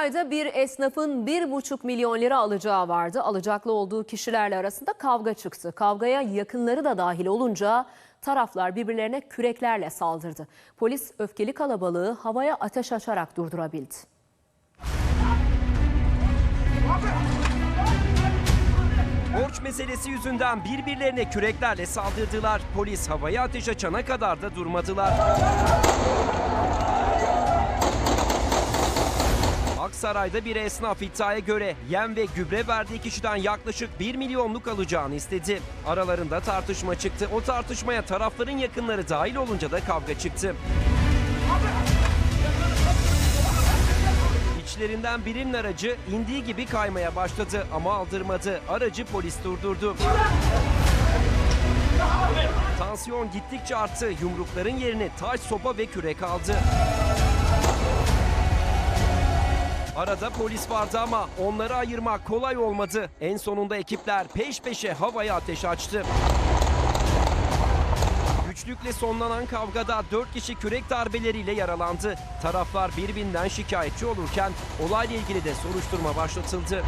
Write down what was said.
Aksaray'da bir esnafın 1,5 milyon lira alacağı vardı. Alacaklı olduğu kişilerle arasında kavga çıktı. Kavgaya yakınları da dahil olunca taraflar birbirlerine küreklerle saldırdı. Polis öfkeli kalabalığı havaya ateş açarak durdurabildi. Borç meselesi yüzünden birbirlerine küreklerle saldırdılar. Polis havaya ateş açana kadar da durmadılar. Aksaray'da bir esnaf iddiaya göre yem ve gübre verdiği kişiden yaklaşık 1 milyonluk alacağını istedi. Aralarında tartışma çıktı. O tartışmaya tarafların yakınları dahil olunca da kavga çıktı. İçlerinden birinin aracı indiği gibi kaymaya başladı ama aldırmadı. Aracı polis durdurdu. Tansiyon gittikçe arttı. Yumrukların yerini taş, sopa ve kürek aldı. Arada polis vardı ama onları ayırmak kolay olmadı. En sonunda ekipler peş peşe havaya ateş açtı. Güçlükle sonlanan kavgada 4 kişi kürek darbeleriyle yaralandı. Taraflar birbirinden şikayetçi olurken olayla ilgili de soruşturma başlatıldı.